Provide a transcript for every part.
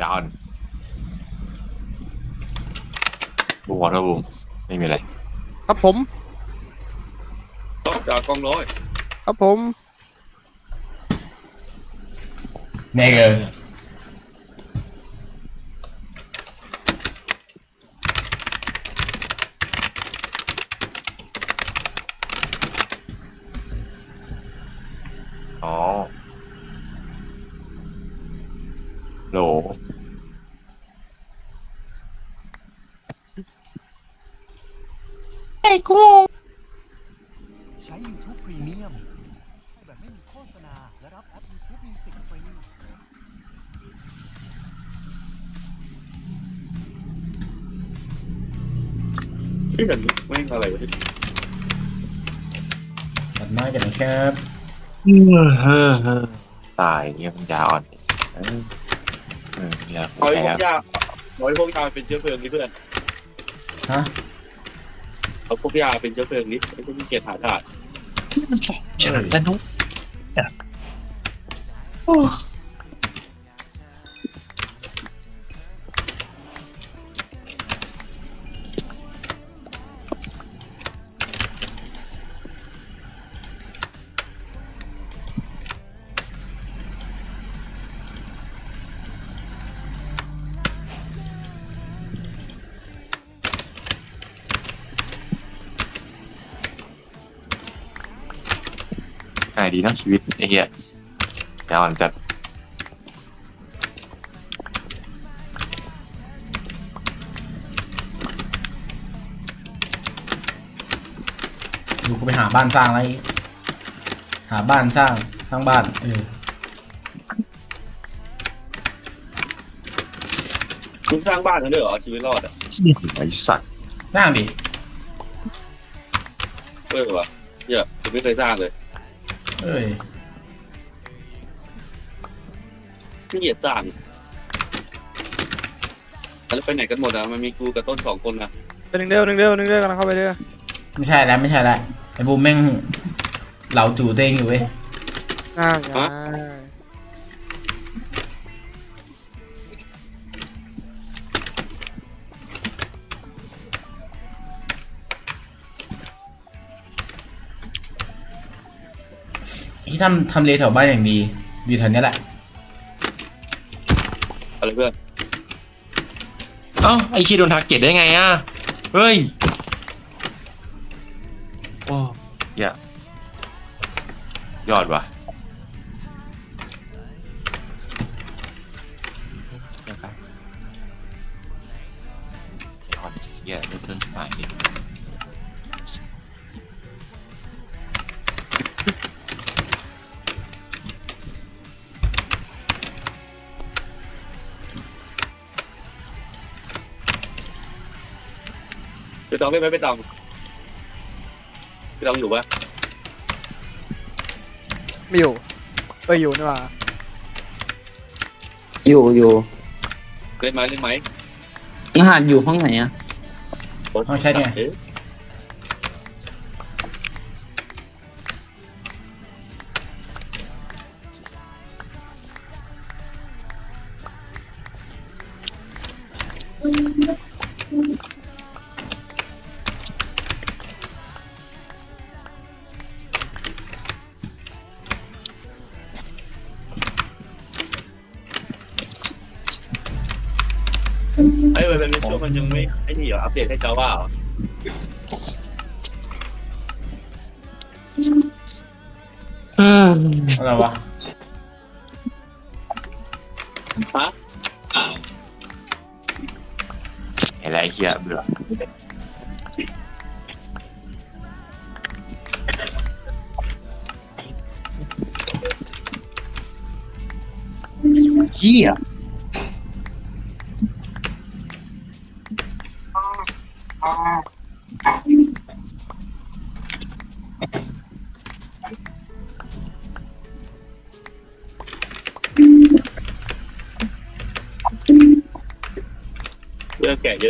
ยาวอนบูมวอเตอร์บูมไม่มีอะไร ครับผมต้องจากกองร้อย ครับผมเนเกอร์ อ๋อโหล ใช้ YouTube Premium แบบไม่มีโฆษณา และรับแอป YouTube Music ฟรี ที่เห็นไม่งอะไรวะที่ตัดไม้กันนะครับตายเงี้ยมันยาวอ่อนเออเออเนี่ยเอาไอ้พวแพ้กยาเอาไอ้พวกยาเป็นเชื้อเพลิงนี่เพื่อนฮะเอาพวกยาเป็นเชื้อเพลิงนี่ไอ้พวกที่เกียจหาธาตุฉลาดสนุก ง่ายดีเนอะชีวิตไอ้เหี้ยยาวอ่อนจัดดูกูไปหาบ้านสร้างอะไรหาบ้านสร้างสร้างบ้านเออคุณสร้างบ้านกันด้วยเหรอชีวิตรอดอะไอ้สัตว์สร้างดิ เออวะเหี้ยผมไม่เคยสร้างเลย เอ้ยไม่เกียจสร้างแล้วไปไหนกันหมดอะ มันมีกูกับต้นสองคนนะเป็นหนึ่งเดียวหนึ่งเดียวหนึ่งเดียวกำลังเข้าไปเด้อไม่ใช่แล้วไม่ใช่แล้วไอ้บูมแม่งเหลาจู่ตัวเองอยู่เว้ยง่ายง่ายที่ ทำทำเลแถวบ้านอย่างดีอยู่แถวเนี้ยแหละ อะไรเพื่อนเอ้าไอ้คีโดนทาร์เก็ตได้ไงอะ เฮ้ยโอ้ยยยอดว่ะ พี่ตองได้ไหมพี่ตองพี่ตองอยู่ปะไม่อยู่เอออยู่นี่หว่าอยู่อยู่เล่นไหมเล่นไหมรหัสอยู่ห้องไหนอะห้องแชทไง เเดตให้จาว่าเหรออะไรวะฮะเห็นแล้วไอ้เหี้ยเบื่อเหี้ย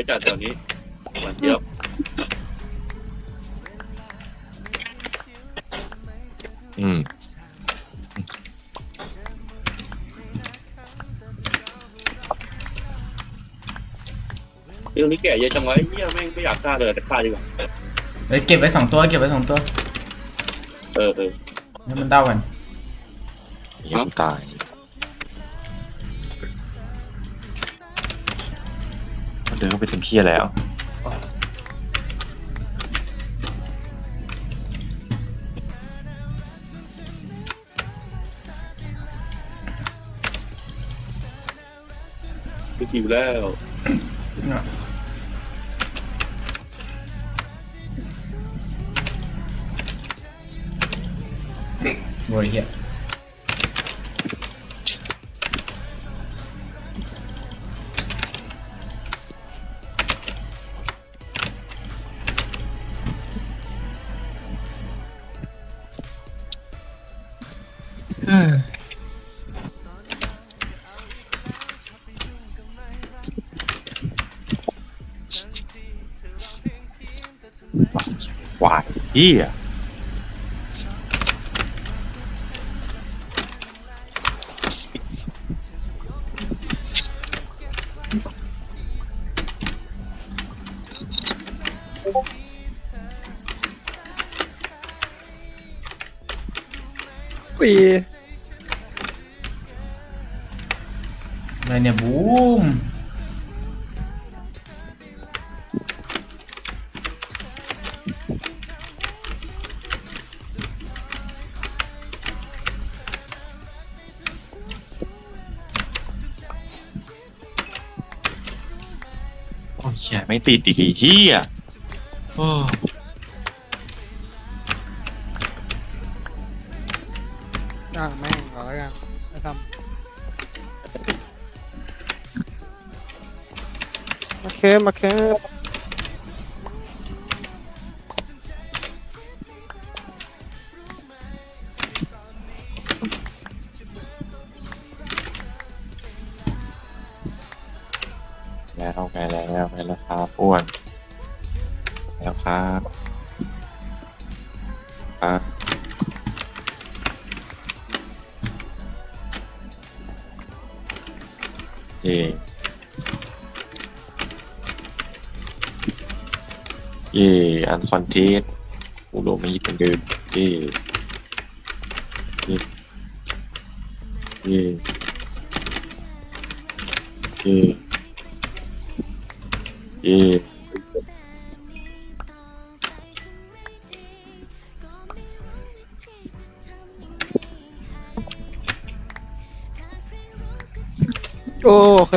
องแก่เยอะจัดแถวนี้หวานเจี๊ยบอืมเรื่องนี้แก่เยอะจังวะไอ้เหี้ยแม่งไม่อยากฆ่าเลยแต่ฆ่าดีกว่าเฮ้ยเก็บไว้สองตัวเก็บไว้สองตัวเออเออให้มันเด้ากันยังตาย มันเดินเข้าไปถึงเพี้ยแล้วไปคิวแล้ว โวยเฮีย ว เหี้ยไม่ติดอีกทีเฮียโอ้ย่างแม่งก่อนแล้วกันไปทำมาเคมาเค เย่เย่อันคอนเทสกูโดนม่เป็นเดินเย่เย่เย่เย่เย่ โอเค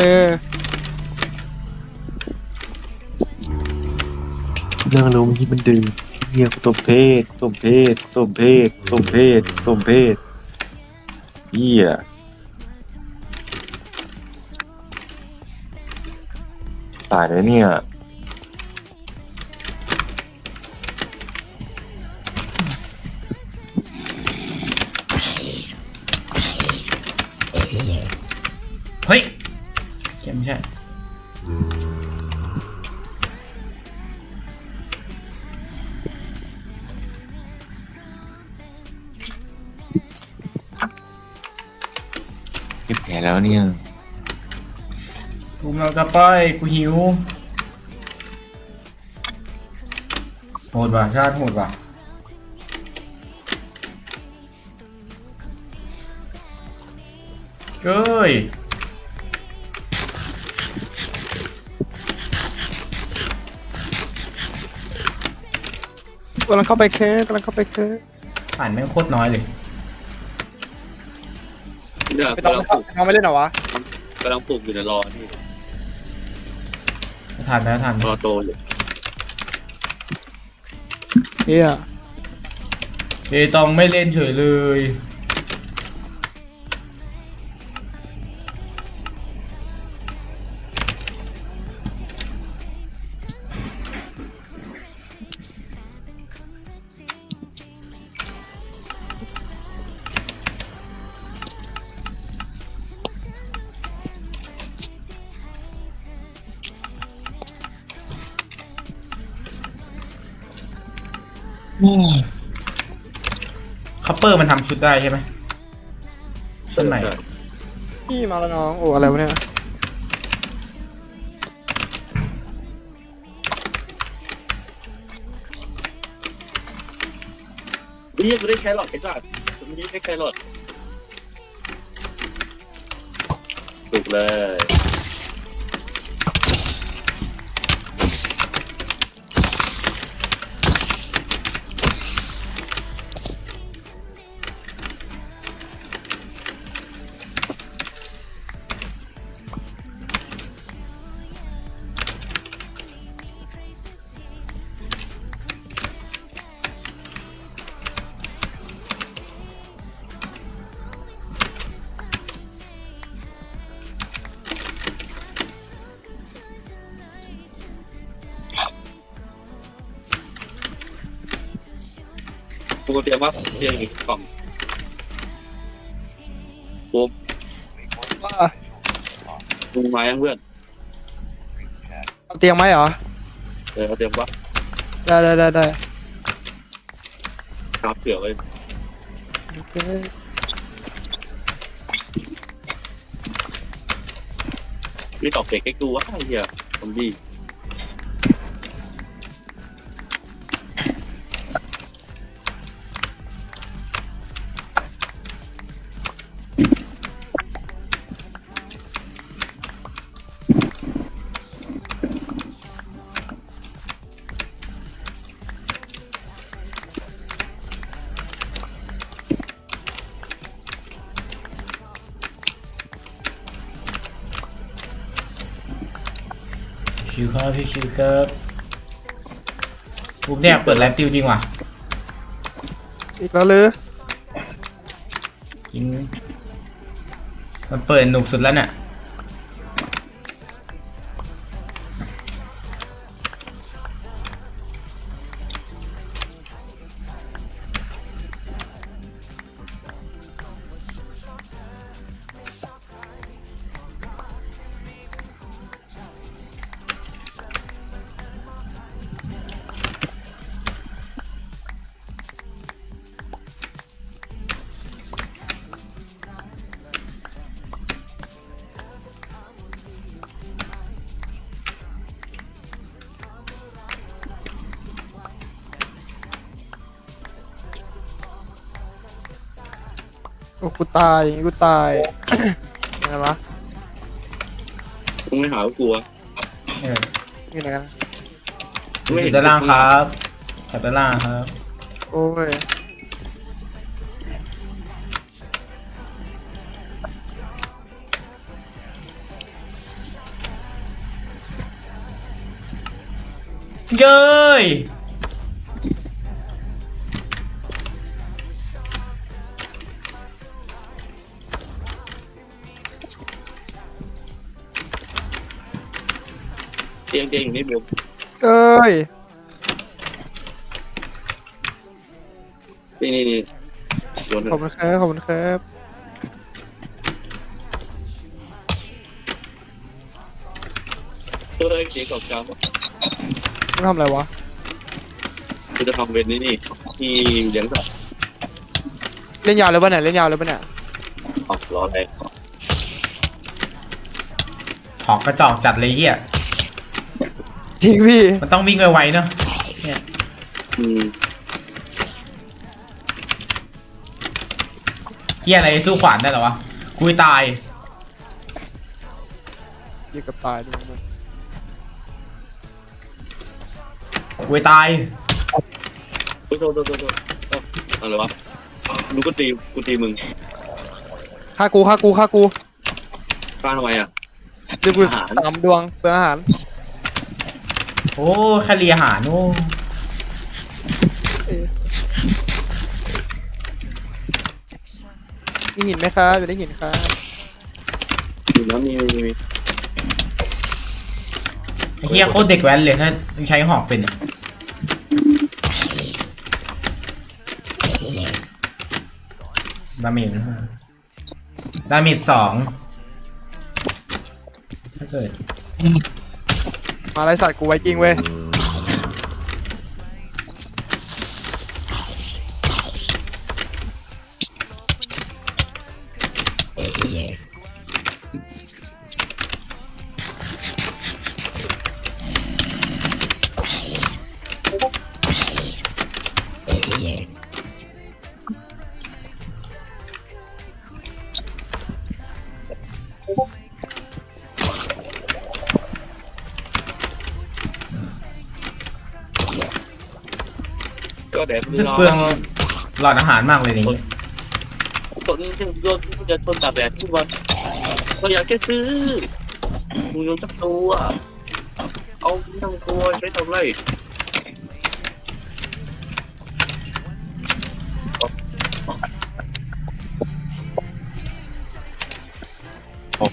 เรื่องลมที่มันดึงเฮียสมเพศสมเพศสมเพศสมเพศสมเพศเฮียตายเลยเนี่ย แผลแล้วเนี่ยกูเราจะไปกูหิวโหดว่ะชาติโหดว่ะเก้ยกำลังเข้าไปเคสกำลังเข้าไปเคสผ่านแม่งโคตรน้อยเลย เนี่ยไม่ต้องกำลังปลูกเอาไม่เล่นเหรอวะกำลังปลูกอยู่ในรอนี่ทันแล้วทันรอโตอยู่เฮียเอตองไม่เล่นเฉยเลย อร์มันทำชุดได้ใช่ไหมชุดไหนพี่มาแล้วน้องโอ้อะไรวะเนี่ยนี่กูได้ใช้ลอดไอ้สัสกูไม่ได้ใช้หลอดถูกเลย กูเตรียมว่าเตรียมอีกกล่องว่ามึงมายังเพื่อนเอาเตียงไหมเหรอ เออเตรียมว่าได้ได้ได้ได้ครับเผื่อไว้โอเคนี่ตอบเด็กให้กูว่าไอ้เหี้ยทำดี ชิวครับพี่ชิวครับปุ๊บเนี่ยเปิดแรปติวจริงว่ะอีกแล้วหรือจริงมันเปิดหนุกสุดแล้วเนี่ย กูตายกูตายยังไงวะมึงไม่หากูอะเออนี่ไหนกันอยู่ด้านล่างครับแถบด้านล่างครับโอ้ยเย้ย ตียงเตียงอยู่นี่บุมเอ้ยนี่นี่นี่โยนขอบคุณครับขอบคุณครับเฮ้ยเสียงกอบกำมึงทำอะไรวะกูจะทำเวนนี่นี่ที่เลี้ยงสัตว์เล่นยาวเลยปะเนี่ยเล่นยาวเลยปะเนี่ยออกรออะไรหอกกระจอกจัดเลยเฮีย จริงพี่ มันต้องวิ่งไวๆเนาะเนี่ยอืมเฮียอะไรสู้ขวานได้เหรอวะคุยตายยิงกับตายดูมึงคุยตาย โอ้ยโทษโทษโทษโทษเอ้าอะไรวะมึงก็ตีกูตีมึงฆ่ากูฆ่ากูฆ่ากูฆ่าทำไมอะเดี๋ยวกูอาหารตามดวงเปลืองอาหาร โอ้แคาเรียหารโอ้มีหินไหมครับอยู่ได้หินครับมีน้ำมีมีมีไอ้เฮียโคตรเด็กแว้นเลยถ้ามึงใช้หอกเป็นอะดาเมจดาเมจสองถ้าเกิด มาไรสัตว์กูไว้จริงเว้ย ก็แดดมันรู้สึกร้อเปลืองนหลอดอาหารมากเลยนี่คนที่โดนจะทนตากแดดทุกวันก็อยากแค่ซื้อมึงยนสักตัวเอาทั้งตัวใช้ทำไรโอ้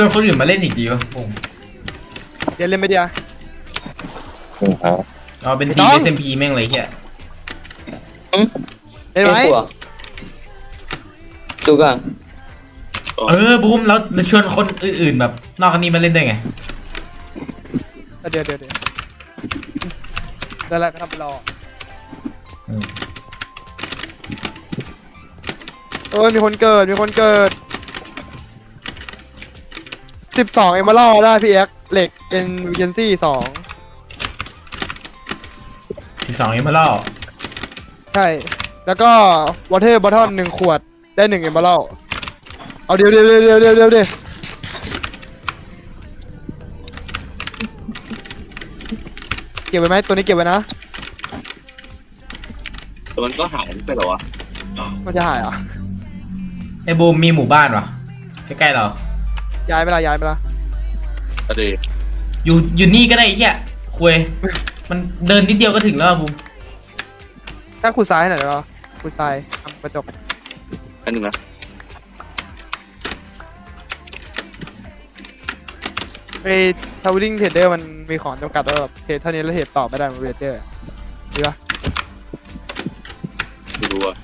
ชวนคนอื่นมาเล่นอีกดีวะผมเดี๋ยวเล่นไม่ดีอะนี่ครับเอาเป็นไม่ทีต้องเอสเอ็มพีแม่งเลยเฮียเล่นไหมกลัวดูก่อนเออบูมแล้วชวนคนอื่นๆแบบ นอกจากนี้มาเล่นได้ไงเดี๋ยวเดี๋ยวเดี๋ยวได้แล้วก็ทำไปรออืมเออมีคนเกิดมีคนเกิด สิบสองเอมเมอรัลได้พี่เอ็กเหล็กเป็นเยนซี่สองสิบสองเอ็มเพลใช่ แล้วก็วอเตอร์บอททอนหนึ่งขวดได้หนึ่งเอมเมอรัลเอาเดี๋ยวเดี๋ยวเดี๋ยวเดี๋ยวเดี๋ยวเดี๋ยวเดี๋ยวเก็บไว้ไหมตัวนี้เก็บไว้นะ แต่มันก็หายไปเหรอวะมันจะหายเหรอะไอ้บูมมีหมู่บ้านวะใกล้ๆเรา ย้ายไปละย้ายไปละอะเดอยู่อยู่นี่ก็ได้ไอ้เฮียคุยมันเดินนิดเดียวก็ถึงแล้วอะบูมถ้าขุดซ้ายหน่อยเดี๋ยวขุดซ้ายทำกระจกอันหนึ่งนะไอ้ทาวดิ้งเทรดเดอร์มันมีของจำกัดว่าแบบเทรดเท่านี้แล้วเทรดต่อไม่ได้เหมันเวเจอร์ดีปะไม่รู้อะ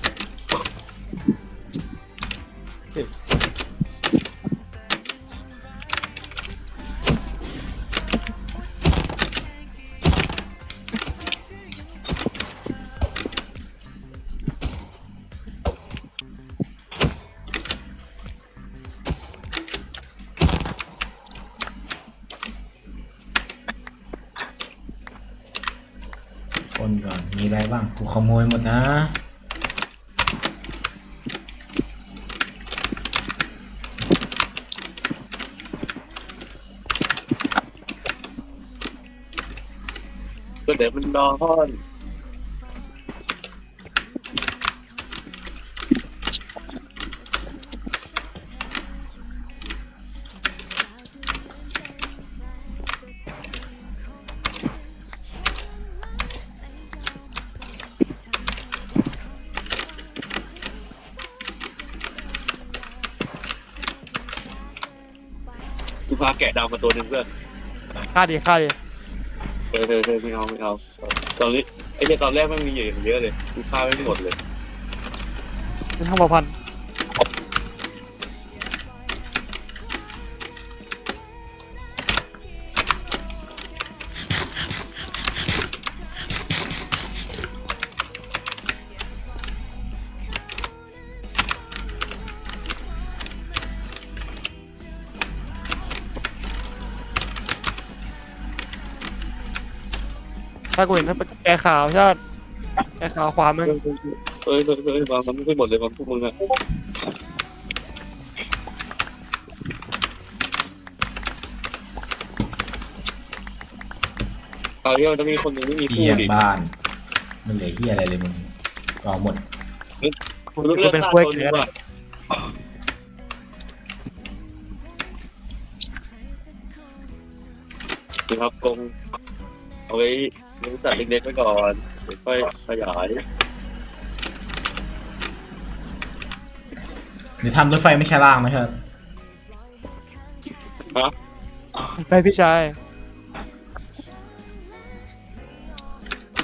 ยหมดนะ ก็เดี๋ยวมันนอนาแกะดาวมาตัวหนึ่งเพื่อนค่าดีค่าดีเออเออเออไม่เอาไม่เอาตอนนี้ไอ้เนี่ยตอนแรกมันมีอยู่อย่างเยอะเลยกูฆ่าไม่หมดเลยเป็นห้าพัน ถ้ากูเห็นถ้าเป็นแกขาวใช่ไหมแกขาวขวามึงเฮ้ยเฮ้ยเฮ้ยเฮ้ยบางมันไม่หมดเลยบางพวกมึงอะเอาเรื่องจะมีคนหนึ่งไม่มีเฮีคู่ยดิบ้าน มันเหลือเฮียอะไรเลยมึงก็เอาหมดกูกูเป็นกล้วยเกลืออะนี่ครับกงเอาไว้ บริษัทเล็กๆไว้ก่อนเดี๋ยวค่อยขยายหรือทำรถไฟไม่ใช่ล่างไหมครับฮะไปพี่ชาย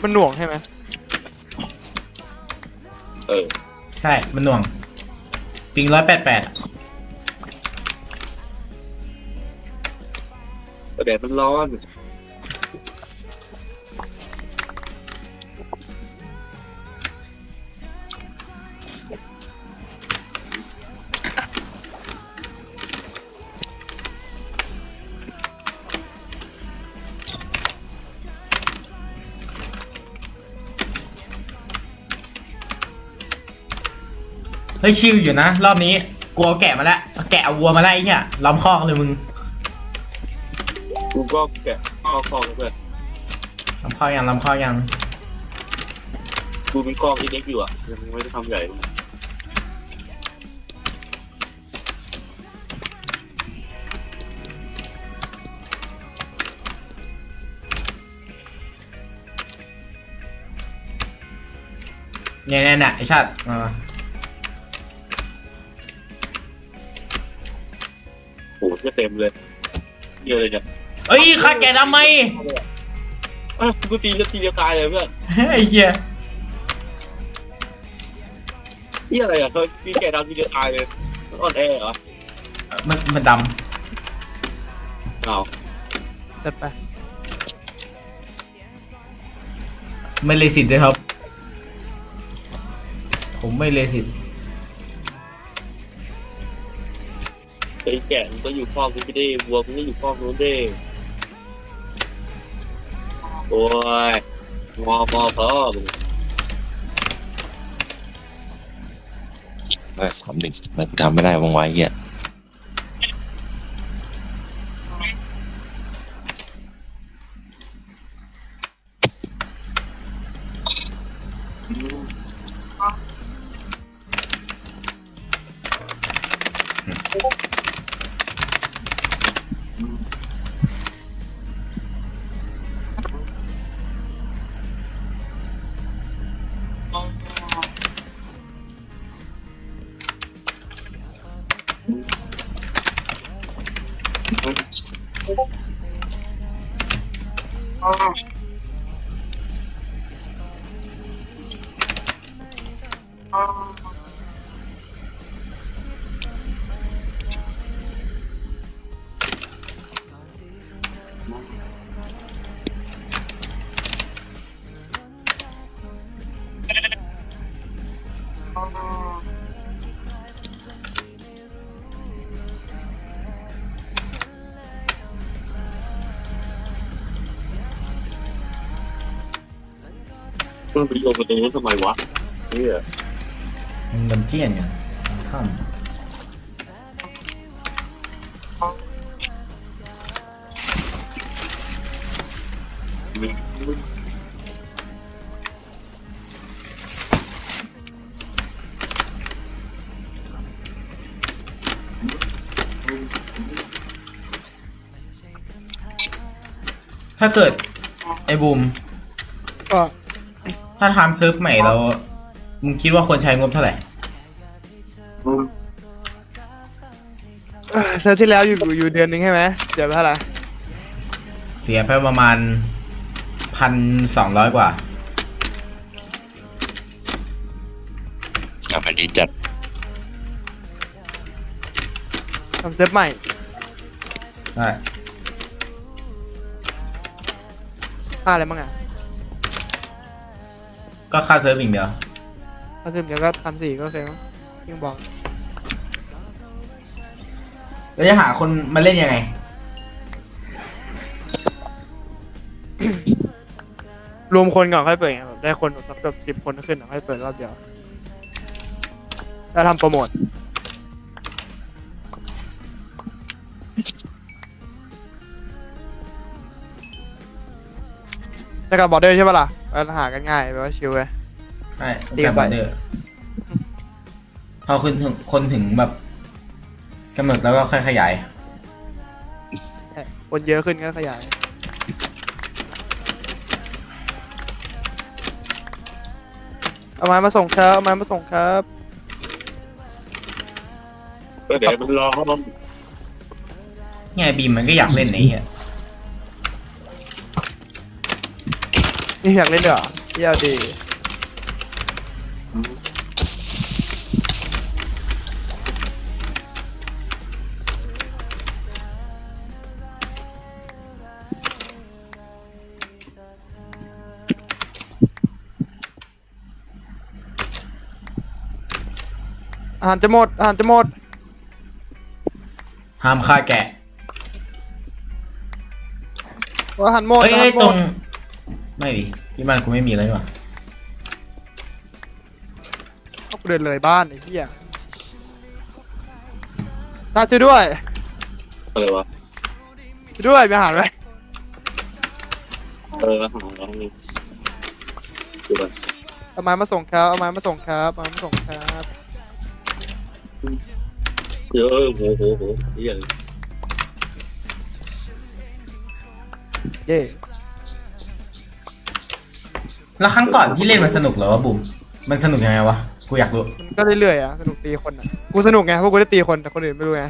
มันหน่วงใช่ไหมเออใช่ มันหน่วง ปิงร้อยแปดแปดแต่แดดมันร้อน ยชิลอยู่นะ รอบนี้กลัวแกะมาแล้วเอาแกะเอาวัวมาแล้วไอ้เหี้ยล้อมคอกเลยมึงกูก็แกะข้อคองเพื่อนล้อมคอกยังล้อมคอกยังกูมีกล้องที่เล็กอยู่อะยังไม่ได้ทำใหญ่ เนี่ยเนี่ยเนี่ยไอชาติมา มาโอ้โหจะเต็มเลยเยอะเลยเนี่ยเอ้ยฆ่าแกะทำไมอ้าวกูตีก็ตีเดียวตายเลยเพื่อนไอ้เหี้ยนี่อะไรอะเขามีแกะดำทีเดียวตายเลยมันอ่อนแอเหรอมันมันดอ้าวจัดไปำไม่เลสิตเลยครับ ผมไม่เลสิต ไอ้แกะมันก็อยู่คอกกูไม่ได้วัวมันก็อยู่คอกนู้นเด้โอ้ยมอมอพอมึงได้สามหนึ่งมันทำไม่ได้วงไว้เหี้ย Oh. มันไปโยนมาตรงนู้นทำไมวะเนี่ยมันดันเจียนกันถ้ำถ้าเกิดไอ้บูมก็ ถ้าทำเซิร์ฟใหม่เรามึงคิดว่าควรใช้งบเท่าไหร่เอ้ยเซตที่แล้วอยู่อยู่เดือนหนึงใช่ไหมเดี๋ยวไปเท่าไหร่เสียไปประมาณพันสองร้อยกว่ากลับไปดีจัดทำเซตใหม่ ได้ค่าอะไรบ้างอะ ก็ค่าเซิร์ฟอีกเดียว ถ้าเซตเดี๋ยวก็พันสี่ก็เซ็งยิ่งบอกแล้วจะหาคนมาเล่นยังไง รวมคนก่อนค่อยเปิดไงแบบได้คนแบบแบบสิบคนขึ้นอะค่อยเปิดรอบเดียวแล้วทำโปรโมทแต่กับบอร์เดอร์ใช่ปะล่ะ ปัญหากันง่ายแบบว่าชิลเลย ใช่ดีกันไปเดอร์พอคนถึงคนถึงแบบกำหนดแล้วก็ค่อยขยายใช่คนเยอะขึ้นก็ขยาย เอาไม้มาส่งครับเอาไม้มาส่งครับ ก็เดี๋ยวมันรอเขาไงบีมมันก็อยากเล่นไอ้เหี้ย นี่อยากเล่นด้วยเหรอเที่ยวดีอาหารจะหมดอาหารจะหมด ห้ามฆ่าแกะ อาหารหมดเอ้ยอาเอ้หายรหมตรด ง ไม่ดิที่บ้านกูไม่มีอะไรหรอเขาเดินเลยบ้านไอ้เหี้ยตาช่วยด้วยอะไรวะช่วยด้วยมีอาหารไหมเออหาแล้วนี่ดูกันเอาไม้มาส่งครับเอาไม้มาส่งครับเอาไม้มาส่งครับเยอะโหโหโหนี่อย่างเย่ แล้วครั้งก่อนที่เล่นมันสนุกเหรอวะบุ๋มมันสนุกยังไงวะกูอยากรู้มันก็เรื่อยๆอะสนุกตีคนอะกูสนุกไงเพราะกูได้ตีคนแต่คนอื่นไม่รู้ไง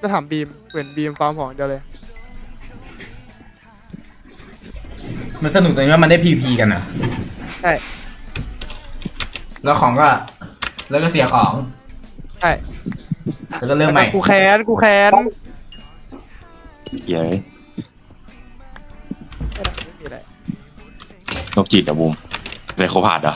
ก็ถามบีมเปลี่ยนบีมฟาร์มของเดียวเลย มันสนุกตรงที่ว่ามันได้พีพีกันอะ ใช่แล้วของก็ แล้วก็เสียของใช่แล้วก็เริ่มใหม่กูแค้นกูแค้นเย้ย โรนกจิตอะบูมไซโคพาดเหรอ